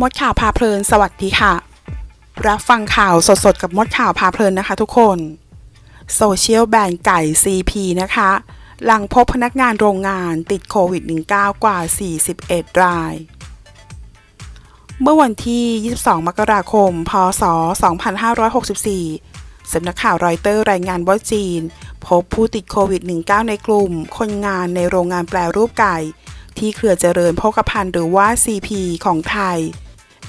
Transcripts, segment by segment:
มดข่าวพาเพลิน สวัสดีค่ะ รับฟังข่าวสดๆ กับมดข่าวพาเพลินนะคะทุกคนโซเชียลแบนไก่ CP นะคะ หลังพบพนักงานโรงงานติดโควิด -19 กว่า 41 ราย เมื่อวันที่ 22 มกราคม พศ 2564 สำนักข่าวรอยเตอร์รายงานว่าจีน พบผู้ติดโควิด -19 ในกลุ่ม คนงานในโรงงานแปรรูปไก่ ที่เครือเจริญโภคภัณฑ์หรือว่า CP ของไทย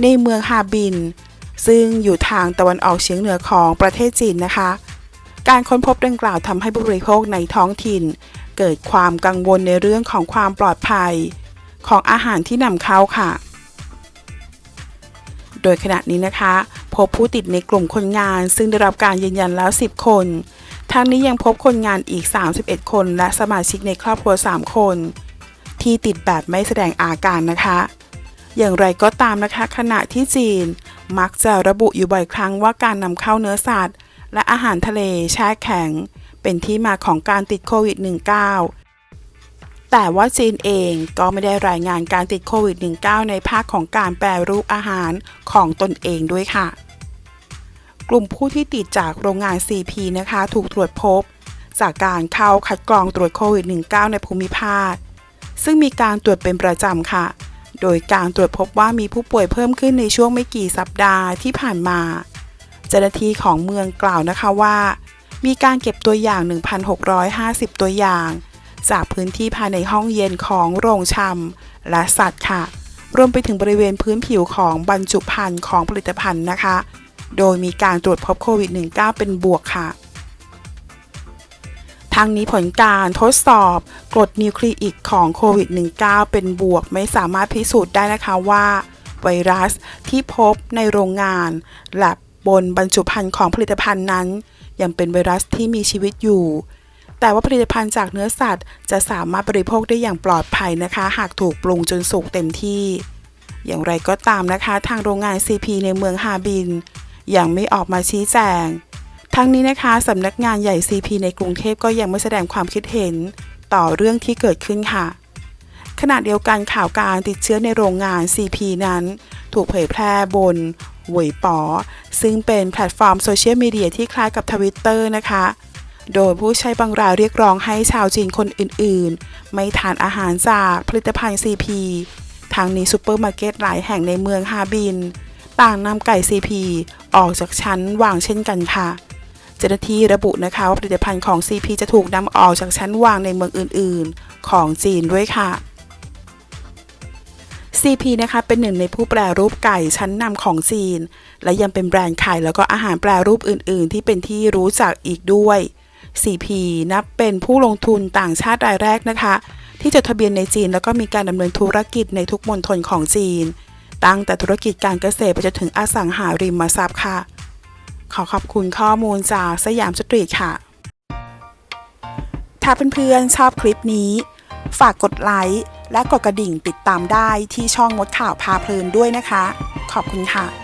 ในเมืองฮาบิน ซึ่งอยู่ทางตะวันออกเฉียงเหนือของประเทศจีนนะคะ การค้นพบดังกล่าวทำให้ผู้บริโภคในท้องถิ่น เกิดความกังวลในเรื่องของความปลอดภัย ของอาหารที่นำเข้าค่ะ โดยขณะนี้นะคะ พบผู้ติดในกลุ่มคนงาน ซึ่งได้รับการยืนยันแล้ว 10 คนทั้งนี้ยังพบคนงานอีก 31 คน และสมาชิกในครอบครัว 3 คน ที่ติดแบบไม่แสดงอาการนะคะ อย่างไรก็ตามนะคะ ขณะที่จีนมักจะระบุอยู่บ่อยครั้งว่าการนำเข้าเนื้อสัตว์ และอาหารทะเลแช่แข็ง เป็นที่มาของการติดโควิด -19 แต่ว่าจีนเองก็ไม่ได้รายงานการติดโควิด -19 ในภาคของการแปรรูปอาหารของตนเองด้วยค่ะ กลุ่มผู้ที่ติดจากโรงงาน CP นะคะ ถูกตรวจพบ จากการเข้าคัดกรองตรวจโควิด -19 ในภูมิภาค ซึ่งมีการตรวจเป็นประจำค่ะ โดยการตรวจพบว่ามีผู้ป่วยเพิ่มขึ้นในช่วงไม่กี่สัปดาห์ที่ผ่านมา เจ้าหน้าที่ของเมืองกล่าวนะคะว่า มีการเก็บตัวอย่าง 1,650 ตัวอย่าง จากพื้นที่ภายในห้องเย็นของโรงชำและสัตว์ค่ะ รวมไปถึงบริเวณพื้นผิวของบรรจุภัณฑ์ของผลิตภัณฑ์นะคะ โดยมีการตรวจพบโควิด -19 เป็นบวกค่ะ ทั้งนี้ผลการทดสอบกรดนิวคลีอิกของโควิด -19 เป็นบวกไม่สามารถพิสูจน์ได้นะคะว่า ไวรัสที่พบในโรงงานและบนบรรจุภัณฑ์ของผลิตภัณฑ์นั้น ยังเป็นไวรัสที่มีชีวิตอยู่ แต่ว่าผลิตภัณฑ์จากเนื้อสัตว์ จะสามารถบริโภคได้อย่างปลอดภัยนะคะ หากถูกปรุงจนสุกเต็มที่ อย่างไรก็ตามนะคะ ทางโรงงาน CP ในเมืองฮาบิน ยังไม่ออกมาชี้แจง ทั้งนี้นะคะสำนักงานใหญ่ CP ในกรุงเทพก็ยังไม่แสดงความคิดเห็นต่อเรื่องที่เกิดขึ้นค่ะ ขณะเดียวกันข่าวการติดเชื้อในโรงงาน CP นั้น ถูกเผยแพร่บนหวยป๋อซึ่งเป็นแพลตฟอร์มโซเชียลมีเดียที่คล้ายกับทวิตเตอร์นะคะ โดยผู้ใช้บางรายเรียกร้องให้ชาวจีนคนอื่นๆ ไม่ทานอาหารจากผลิตภัณฑ์ CP ทางนี้ซูเปอร์มาร์เก็ตหลายแห่งในเมืองฮาบิน ต่างนำไก่ CP ออกจากชั้นวางเช่นกันค่ะ จ้าหน้าที่ระบุนะคะว่าผลิตภัณฑ์ของ CP จะถูกนำออกจากชั้นวางในเมืองอื่น ๆ ของจีนด้วยค่ะ CP นะคะเป็นหนึ่งในผู้แปรรูปไก่ชั้นนำของจีน และยังเป็นแบรนด์ไข่แล้วก็อาหารแปรรูปอื่น ๆ ที่เป็นที่รู้จักอีกด้วย CP นับเป็นผู้ลงทุนต่างชาติรายแรกนะคะ ที่จดทะเบียนในจีนแล้วก็มีการดำเนินธุรกิจในทุกมณฑลของจีน ตั้งแต่ธุรกิจการเกษตรไปจนถึงอสังหาริมทรัพย์ค่ะ ขอขอบคุณข้อมูลจากสยามสตรีทค่ะ ถ้าเพื่อนๆชอบคลิปนี้ ฝากกดไลค์และกดกระดิ่งติดตามได้ที่ช่องมดข่าวพาเพลินด้วยนะคะ ขอบคุณค่ะ